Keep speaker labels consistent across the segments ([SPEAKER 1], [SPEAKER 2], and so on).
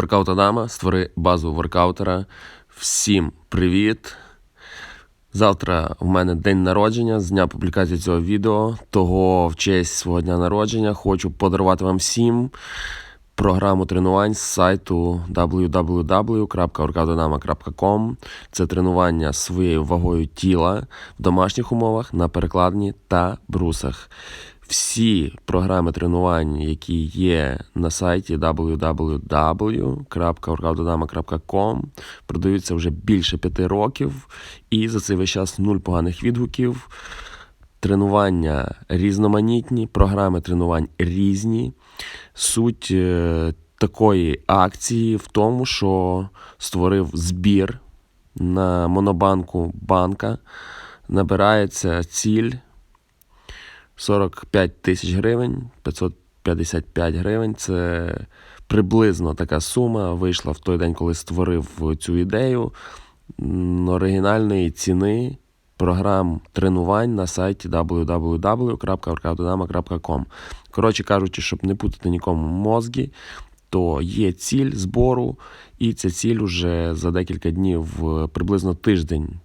[SPEAKER 1] Воркаут Адама, створи базу воркаутера. Всім привіт! Завтра в мене день народження з дня публікації цього відео. Того в честь свого дня народження хочу подарувати вам всім програму тренувань з сайту www.workoutadama.com. Це тренування своєю вагою тіла в домашніх умовах на перекладні та брусах. Всі програми тренувань, які є на сайті www.workoutadama.com, продаються вже більше п'яти років, і за цей весь час нуль поганих відгуків. Тренування різноманітні, програми тренувань різні. Суть е, такої акції в тому, що створив збір на монобанку банка. Набирається ціль 45 тисяч гривень, 555 гривень. Це приблизно така сума вийшла в той день, коли створив цю ідею оригінальної ціни програм тренувань на сайті www.workoutadama.com. Коротше кажучи, щоб не путати нікому мозги, то є ціль збору, і ця ціль уже за декілька днів, е, приблизно тиждень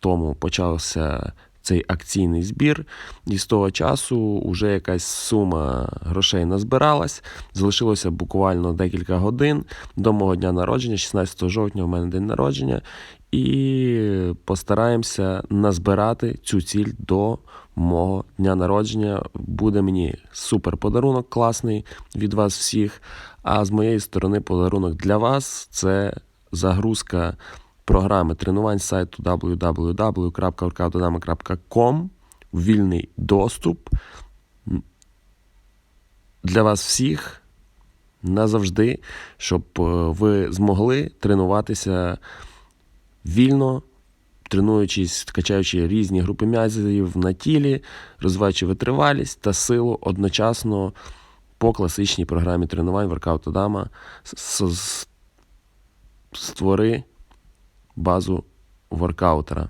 [SPEAKER 1] тому почався цей акційний збір, і з того часу вже якась сума грошей назбиралась. Залишилося буквально декілька годин до мого дня народження, 16 жовтня у мене день народження, і постараємося назбирати цю ціль до мого дня народження. Буде мені супер подарунок класний від вас всіх. А з моєї сторони, подарунок для вас це загрузка програми тренувань сайту www.workoutadama.com вільний доступ для вас всіх назавжди, щоб е, ви змогли тренуватися вільно, тренуючись, качаючи різні групи м'язів на тілі, розвиваючи витривалість та силу одночасно по класичній програмі тренувань Workout Adama. Створи базу воркаутера.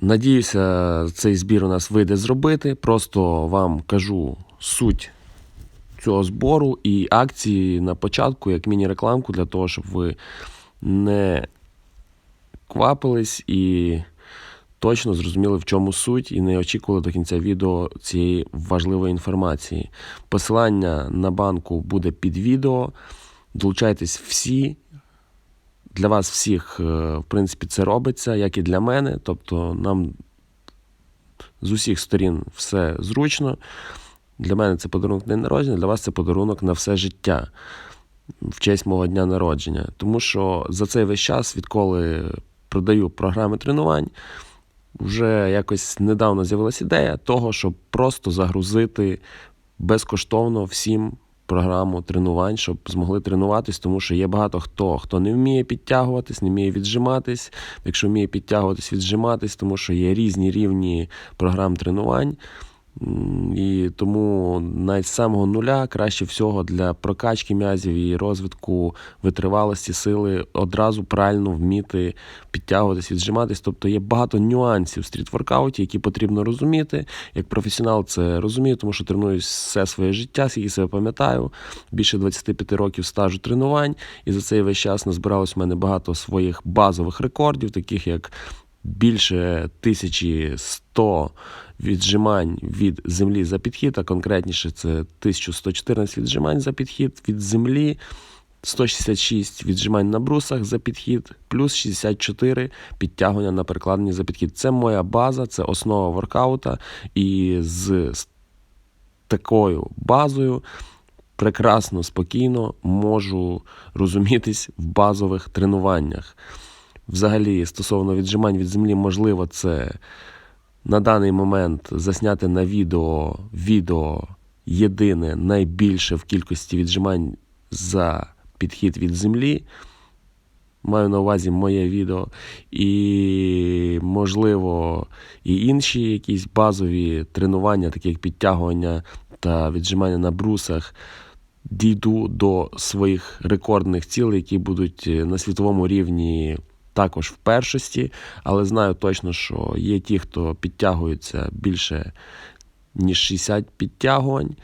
[SPEAKER 1] Надіюся, цей збір у нас вийде зробити. Просто вам кажу суть цього збору і акції на початку, як міні-рекламку, для того, щоб ви не квапились і точно зрозуміли, в чому суть, і не очікували до кінця відео цієї важливої інформації. Посилання на банку буде під відео. Долучайтесь всі. Для вас всіх, е, в принципі, це робиться, як і для мене. Тобто нам з усіх сторін все зручно. Для мене це подарунок день народження, для вас це подарунок на все життя в честь мого дня народження. Тому що за цей весь час, відколи продаю програми тренувань, вже якось недавно з'явилася ідея того, щоб просто загрузити безкоштовно всім програму тренувань, щоб змогли тренуватись, тому що є багато хто, хто не вміє підтягуватись, не вміє віджиматись. Якщо вміє підтягуватись, віджиматись, тому що є різні рівні програм тренувань. І тому навіть з самого нуля краще всього для прокачки м'язів і розвитку витривалості сили одразу правильно вміти підтягуватись, віджиматись. Тобто є багато нюансів в стріт-воркауті, які потрібно розуміти. Як професіонал це розумію, тому що тренуюсь все своє життя, скільки себе пам'ятаю. Більше 25 років стажу тренувань, і за цей весь час назбиралось в мене багато своїх базових рекордів, таких як більше 1100 віджимань від землі за підхід, а конкретніше це 1114 віджимань за підхід від землі. 166 віджимань на брусах за підхід, плюс 64 підтягування на перекладенні за підхід. Це моя база, це основа воркаута. І з такою базою прекрасно, спокійно можу розумітись в базових тренуваннях. Взагалі, стосовно віджимань від землі, можливо, це на даний момент засняти на відео відео єдине найбільше в кількості віджимань за підхід від землі. Маю на увазі моє відео. І, можливо, і інші якісь базові тренування, такі як підтягування та віджимання на брусах, дійду до своїх рекордних цілей, які будуть е, на світовому рівні також в першості. Але знаю точно, що є ті, хто підтягується більше, ніж 60 підтягувань.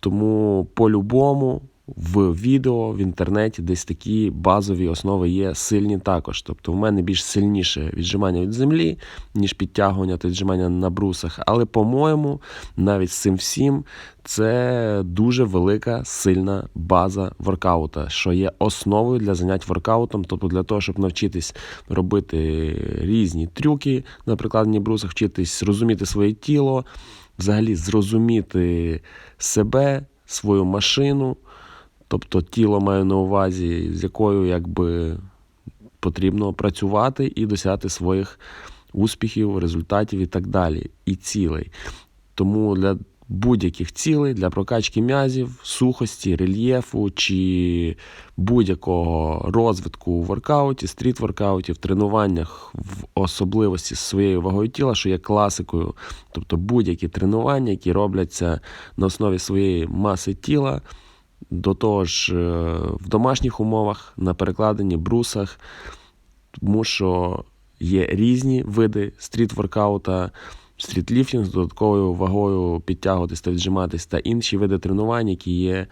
[SPEAKER 1] Тому по-любому в відео, в інтернеті десь такі базові основи є сильні також. Тобто в мене більш сильніше віджимання від землі, ніж підтягування та віджимання на брусах. Але, по-моєму, навіть з цим всім це дуже велика сильна база воркаута, що є основою для занять воркаутом. Тобто для того, щоб навчитись робити різні трюки на прикладенні брусах, вчитись розуміти своє тіло, взагалі зрозуміти себе, свою машину. Тобто тіло маю на увазі, з якою якби потрібно працювати і досягати своїх успіхів, результатів і так далі, і цілей. Тому для будь-яких цілей, для прокачки м'язів, сухості, рельєфу чи будь-якого розвитку у воркауті, стріт-воркауті, в тренуваннях в особливості з своєю вагою тіла, що є класикою, тобто будь-які тренування, які робляться на основі своєї маси тіла. До того ж, е, в домашніх умовах, на перекладенні брусах, тому що є різні види стріт-воркаута, стрітліфтинг з додатковою вагою підтягуватись та віджиматись, та інші види тренувань, які є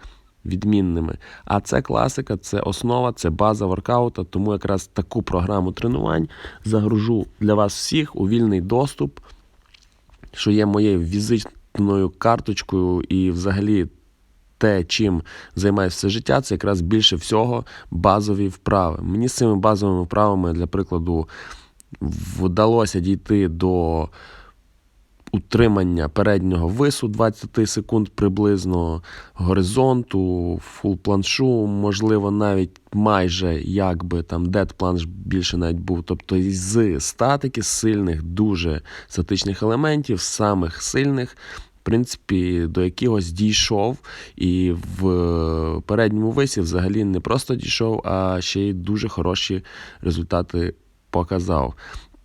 [SPEAKER 1] відмінними. А це класика, це основа, це база воркаута. Тому якраз таку програму тренувань загружу для вас всіх у вільний доступ, що є моєю візитною карточкою і взагалі те, чим займаюся все життя, це якраз більше всього базові вправи. Мені з цими базовими вправами, для прикладу, вдалося дійти до утримання переднього вису 20 секунд приблизно, горизонту, фул планшу, можливо, навіть майже якби там дед планш більше навіть був. Тобто з статики, з сильних, дуже статичних елементів, самих сильних принципі, до якогось дійшов, і в передньому висі взагалі не просто дійшов, а ще й дуже хороші результати показав.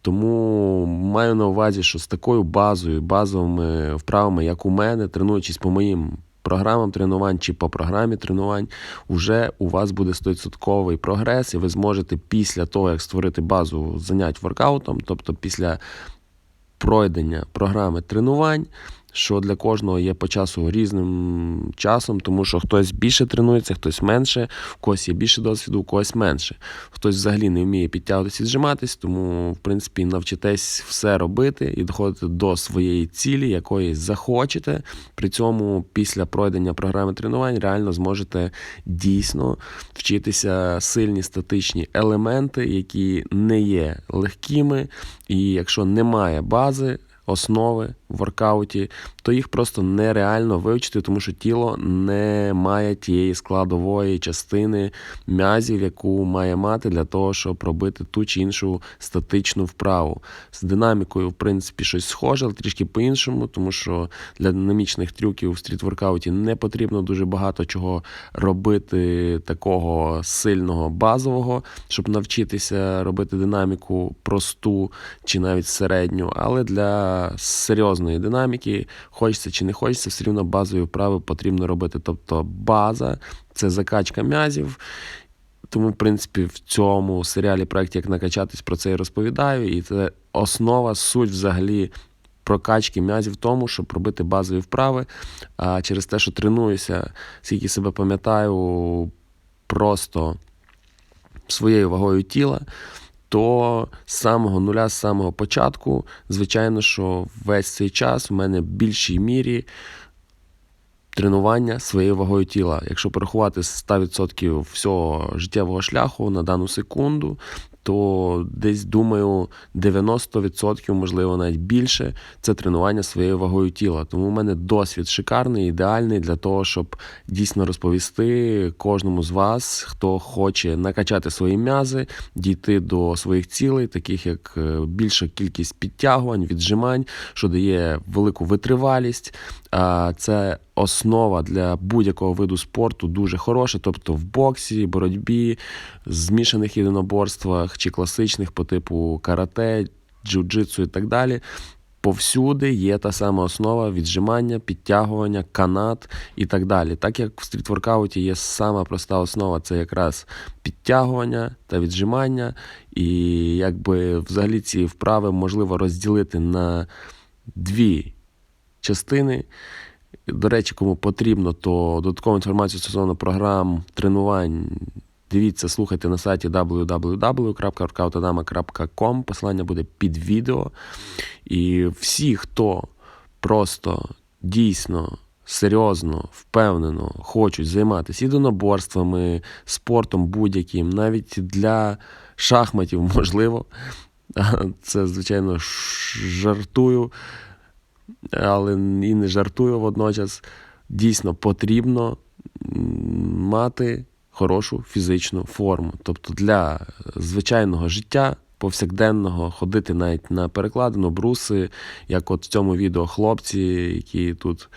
[SPEAKER 1] Тому маю на увазі, що з такою базою, базовими вправами, як у мене, тренуючись по моїм програмам тренувань чи по програмі тренувань, вже у вас буде 100% прогрес, і ви зможете після того, як створити базу занять воркаутом, тобто після пройдення програми тренувань що для кожного є по часу різним часом, тому що хтось більше тренується, хтось менше, в когось є більше досвіду, у когось менше. Хтось взагалі не вміє підтягуватися і зжиматись, тому, в принципі, навчитесь все робити і доходити до своєї цілі, якої захочете. При цьому після пройдення програми тренувань реально зможете дійсно вчитися сильні статичні елементи, які не є легкими, і якщо немає бази основи в воркауті, то їх просто нереально вивчити, тому що тіло не має тієї складової частини м'язів, яку має мати для того, щоб робити ту чи іншу статичну вправу. З динамікою, в принципі, щось схоже, але трішки по-іншому, тому що для динамічних трюків в стріт-воркауті не потрібно дуже багато чого робити такого сильного базового, щоб навчитися робити динаміку просту чи навіть середню, але для серйозної динаміки, хочеться чи не хочеться, все рівно базові вправи потрібно робити. Тобто база це закачка м'язів. Тому, в принципі, в цьому серіалі проєкті як накачатись про це і розповідаю. І це основа, суть взагалі прокачки м'язів в тому, щоб робити базові вправи. А через те, що тренуюся, скільки себе пам'ятаю, просто своєю вагою тіла то з самого нуля, з самого початку, звичайно, що весь цей час в мене в більшій мірі тренування своєю вагою тіла. Якщо порахувати 100% всього життєвого шляху на дану секунду, то десь думаю 90%, можливо, навіть більше, це тренування своєю вагою тіла. Тому в мене досвід шикарний, ідеальний для того, щоб дійсно розповісти кожному з вас, хто хоче накачати свої м'язи, дійти до своїх цілей, таких як е, більша кількість підтягувань, віджимань, що дає велику витривалість. Це основа для будь-якого виду спорту дуже хороша, тобто в боксі, боротьбі, змішаних єдиноборствах чи класичних по типу карате, джиу-джитсу і так далі. Повсюди є та сама основа віджимання, підтягування, канат і так далі. Так як в стрітворкауті є сама проста основа, це якраз підтягування та віджимання, і якби взагалі ці вправи можливо розділити на дві частини. До речі, кому потрібно, то додаткову інформацію стосовно програм тренувань. Дивіться, слухайте на сайті www.workoutadama.com. Посилання буде під відео. І всі, хто просто дійсно серйозно, впевнено хочуть займатися єдиноборствами, спортом будь-яким, навіть для шахматів можливо. Це, звичайно, жартую, але і не жартую водночас. Дійсно потрібно мати хорошу фізичну форму. Тобто для звичайного життя повсякденного ходити навіть на перекладину, бруси, як от в цьому відео хлопці, які тут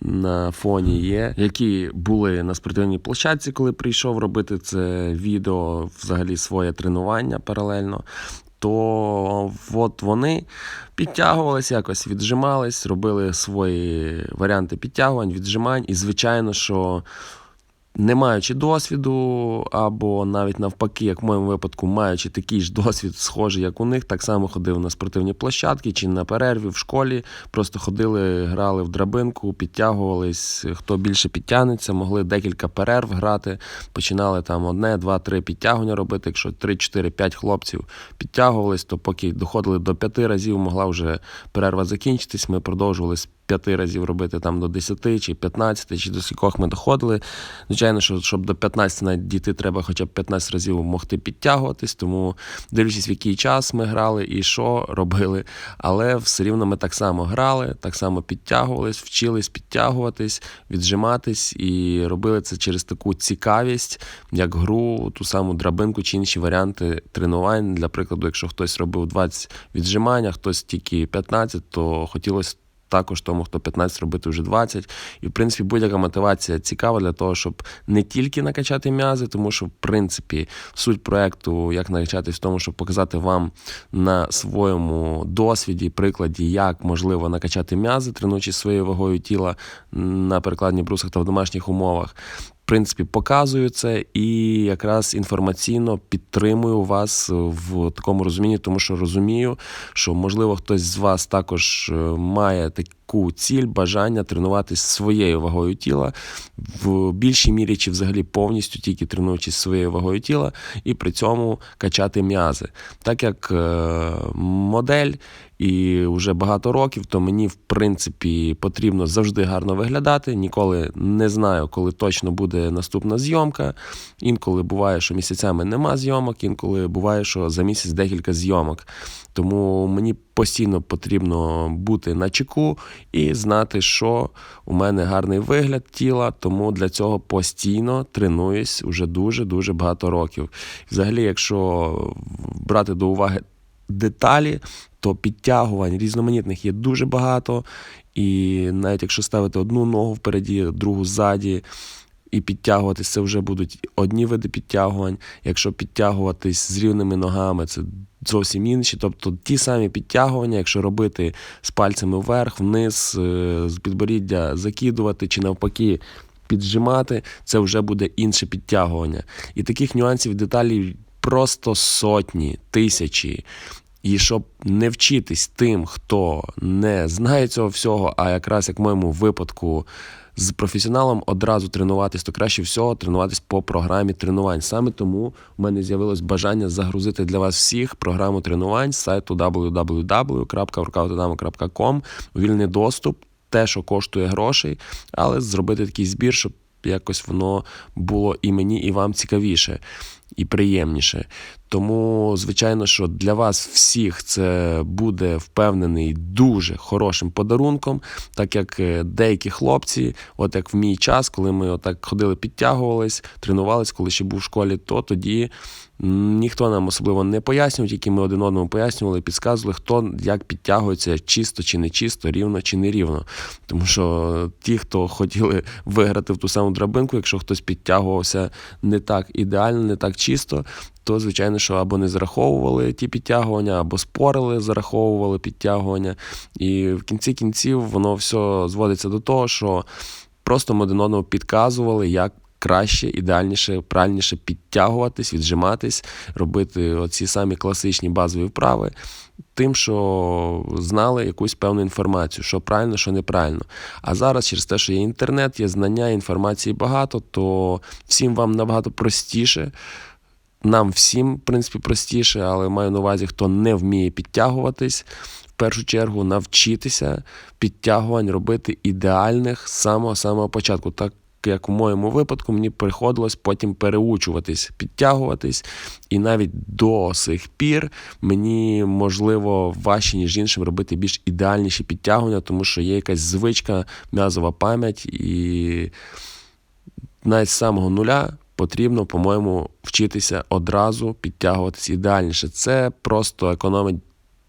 [SPEAKER 1] на фоні є, які були на спортивній площадці, коли прийшов робити це відео, взагалі своє тренування паралельно. То от вони підтягувалися, якось віджимались, робили свої варіанти підтягувань, віджимань. І, звичайно, що не маючи досвіду, або навіть навпаки, як в моєму випадку, маючи такий ж досвід, схожий, як у них, так само ходив на спортивні площадки чи на перерві в школі. Просто ходили, грали в драбинку, підтягувались. Хто більше підтягнеться, могли декілька перерв грати. Починали там одне, два, три підтягування робити. Якщо три, чотири, п'ять хлопців підтягувались, то поки доходили до п'яти разів, могла вже перерва закінчитись. Ми продовжували п'яти разів робити там до 10 чи 15, чи до скількох ми доходили. Звичайно, що щоб до 15 навіть дійти, треба хоча б 15 разів могти підтягуватись, тому дивлячись, в який час ми грали і що робили. Але все рівно ми так само грали, так само підтягувались, вчились підтягуватись, віджиматись і робили це через таку цікавість, як гру, ту саму драбинку чи інші варіанти тренувань. Для прикладу, якщо хтось робив 20 віджимань, а хтось тільки 15, то хотілося також тому, хто 15 робити вже 20. І в принципі будь-яка мотивація цікава для того, щоб не тільки накачати м'язи, тому що в принципі суть проекту, як накачатись в тому, щоб показати вам на своєму досвіді, прикладі, як можливо накачати м'язи, тренуючи своєю вагою тіла на перекладні брусах та в домашніх умовах принципі показую це і якраз інформаційно підтримую вас в такому розумінні, тому що розумію, що можливо хтось з вас також е, має таку ціль, бажання тренуватися своєю вагою тіла в більшій мірі чи взагалі повністю тільки тренуючись своєю вагою тіла, і при цьому качати м'язи. Так як е, модель і вже багато років, то мені в принципі потрібно завжди гарно виглядати. Ніколи не знаю, коли точно буде наступна зйомка. Інколи буває, що місяцями нема зйомок, інколи буває, що за місяць декілька зйомок. Тому мені постійно потрібно бути на чеку і знати, що у мене гарний вигляд тіла, тому для цього постійно тренуюсь уже дуже-дуже багато років. Взагалі, якщо брати до уваги деталі, то підтягувань різноманітних є дуже багато. І навіть якщо ставити одну ногу впереді, другу ззаді, і підтягуватись, це вже будуть одні види підтягувань. Якщо підтягуватись з рівними ногами, це зовсім інші. Тобто ті самі підтягування, якщо робити з пальцями вверх, вниз, е, з підборіддя закидувати чи навпаки. Піджимати, це вже буде інше підтягування. І таких нюансів деталей просто сотні, тисячі. І щоб не вчитись тим, хто не знає цього всього, а якраз як в моєму випадку з професіоналом одразу тренуватись, то краще всього тренуватись по програмі тренувань. Саме тому в мене з'явилось бажання загрузити для вас всіх програму тренувань з сайту www.workoutodama.com вільний доступ, те, що коштує грошей, але зробити такий збір, щоб якось воно було і мені, і вам цікавіше і приємніше. Тому, звичайно, що для вас всіх це буде впевнений дуже хорошим подарунком, так як е, деякі хлопці, от як в мій час, коли ми отак ходили, підтягувались, тренувались, коли ще був в школі, то тоді ніхто нам особливо не пояснював, тільки ми один одному пояснювали, підказували, хто як підтягується, чисто чи не чисто, рівно чи не рівно. Тому що ті, хто хотіли виграти в ту саму драбинку, якщо хтось підтягувався не так ідеально, не так чисто, то, звичайно, що або не зараховували ті підтягування, або спорили, зараховували підтягування. І в кінці кінців воно все зводиться до того, що просто ми один одному підказували, як краще, ідеальніше, правильніше підтягуватись, віджиматись, робити оці самі класичні базові вправи. Тим, що знали якусь певну інформацію, що правильно, що неправильно. А зараз, через те, що є інтернет, є знання, інформації багато, то всім вам набагато простіше. Нам всім, в принципі, простіше, але маю на увазі, хто не вміє підтягуватись, в першу чергу навчитися підтягувань робити ідеальних з самого-самого початку. Так як у моєму випадку, мені приходилось потім переучуватись, підтягуватись, і навіть до сих пір мені можливо важче, ніж іншим, робити більш ідеальніші підтягування, тому що є якась звичка, м'язова пам'ять, і навіть з самого нуля. Потрібно, по-моєму, вчитися одразу підтягуватись ідеальніше. Це просто економить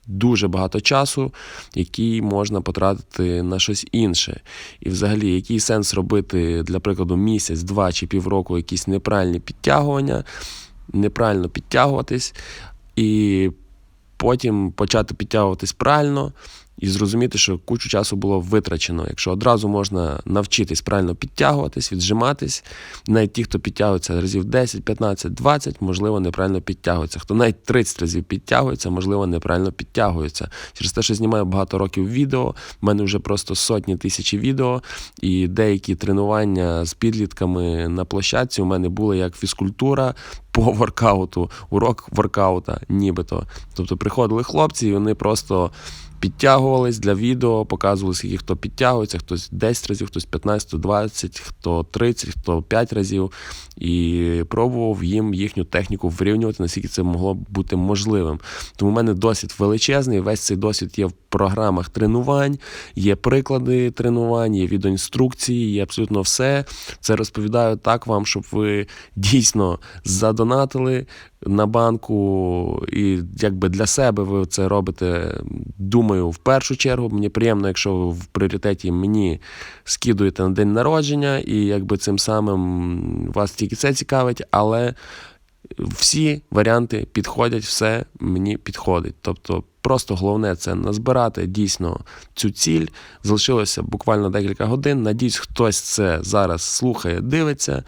[SPEAKER 1] дуже багато часу, який можна потратити на щось інше. І, взагалі, який сенс робити, для прикладу, місяць, два чи півроку якісь неправильні підтягування, неправильно підтягуватись, і потім почати підтягуватись правильно. І зрозуміти, що кучу часу було витрачено. Якщо одразу можна навчитись правильно підтягуватись, віджиматись, навіть ті, хто підтягується разів 10, 15, 20, можливо, неправильно підтягується. Хто навіть 30 разів підтягується, можливо, неправильно підтягується. Через те, що знімаю багато років відео, в мене вже просто сотні тисячі відео, і деякі тренування з підлітками на площадці у мене були як фізкультура. По воркауту, урок воркаута, нібито. Тобто приходили хлопці, і вони просто підтягувались для відео, показували, скільки хто підтягується, хтось 10 разів, хтось 15, 20, хто 30, хто 5 разів. І пробував їм їхню техніку вирівнювати, наскільки це могло бути можливим. Тому в мене досвід величезний. Весь цей досвід є в програмах тренувань, є приклади тренувань, є відеоінструкції, є абсолютно все. Це розповідаю так вам, щоб ви дійсно задонатили на банку, і якби для себе ви це робите, думаю, в першу чергу. Мені приємно, якщо ви в пріоритеті мені скидуєте на день народження, і якби цим самим вас тільки це цікавить, але всі варіанти підходять, все мені підходить. Тобто, просто головне це назбирати дійсно цю ціль. Залишилося буквально декілька годин. Надіюсь, хтось це зараз слухає, дивиться.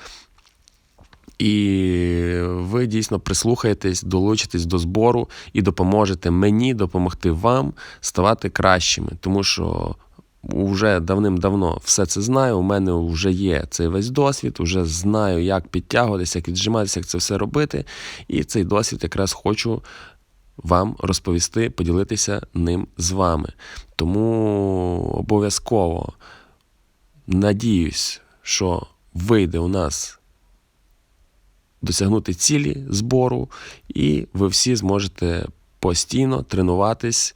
[SPEAKER 1] І ви дійсно прислухаєтесь, долучитесь до збору і допоможете мені допомогти вам ставати кращими, тому що вже давним-давно все це знаю. У мене вже є цей весь досвід, вже знаю, як підтягуватися, як віджиматися, як це все робити. І цей досвід якраз хочу вам розповісти, поділитися ним з вами. Тому обов'язково надіюсь, що вийде у нас досягнути цілі збору, і ви всі зможете постійно тренуватись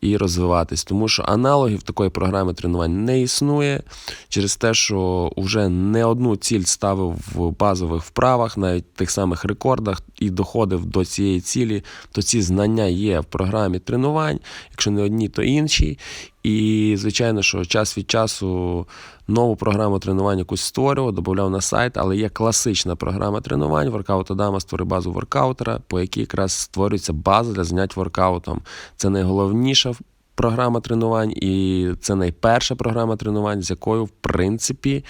[SPEAKER 1] і розвиватись, тому що аналогів такої програми тренувань не існує через те, що вже не одну ціль ставив в базових вправах, навіть тих самих рекордах, і доходив до цієї цілі, то ці знання є в програмі тренувань, якщо не одні, то інші. І, звичайно, що час від часу нову програму тренувань якусь створював, додавав на сайт, але є класична програма тренувань. Воркаут Адама створив базу воркаутера, по якій якраз створюється база для занять воркаутом. Це найголовніша програма тренувань, і це найперша програма тренувань, з якою, в принципі,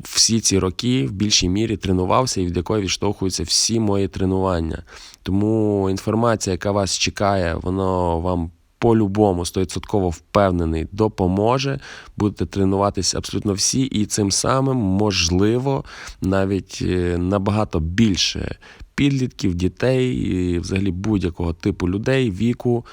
[SPEAKER 1] всі ці роки в більшій мірі тренувався і від якої відштовхуються всі мої тренування. Тому інформація, яка вас чекає, воно вам по-любому 100% впевнений, допоможе. Будете тренуватися абсолютно всі, і цим самим можливо навіть е, набагато більше підлітків, дітей, і взагалі будь-якого типу людей віку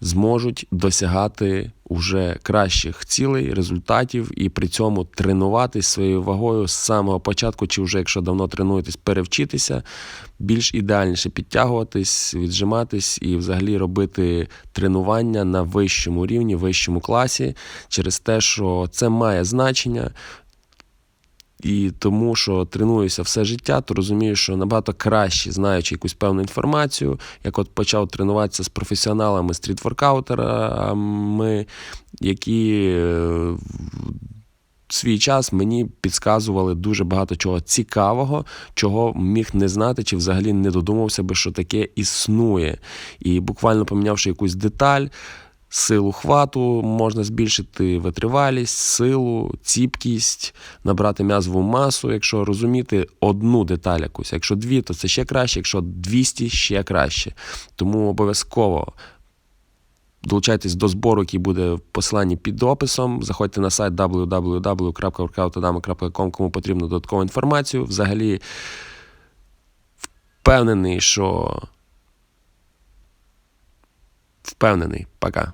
[SPEAKER 1] зможуть досягати уже кращих цілей, результатів і при цьому тренуватись своєю вагою з самого початку, чи вже якщо давно тренуєтесь, перевчитися, більш ідеальніше підтягуватись, віджиматись і взагалі робити тренування на вищому рівні, вищому класі, через те, що це має значення. І тому, що тренуюся все життя, то розумію, що набагато краще, знаючи якусь певну інформацію, як от почав тренуватися з професіоналами стрітворкаутерами, які в свій час мені підказували дуже багато чого цікавого, чого міг не знати, чи взагалі не додумався би, що таке існує. І буквально помінявши якусь деталь силу хвату, можна збільшити витривалість, силу, ціпкість, набрати м'язову масу, якщо розуміти одну деталь якусь. Якщо дві, то це ще краще, якщо 200 ще краще. Тому обов'язково долучайтесь до збору, який буде в посиланні під описом. Заходьте на сайт www.workoutadama.com, кому потрібно додаткову інформацію. Взагалі впевнений, що впевнений. Пока.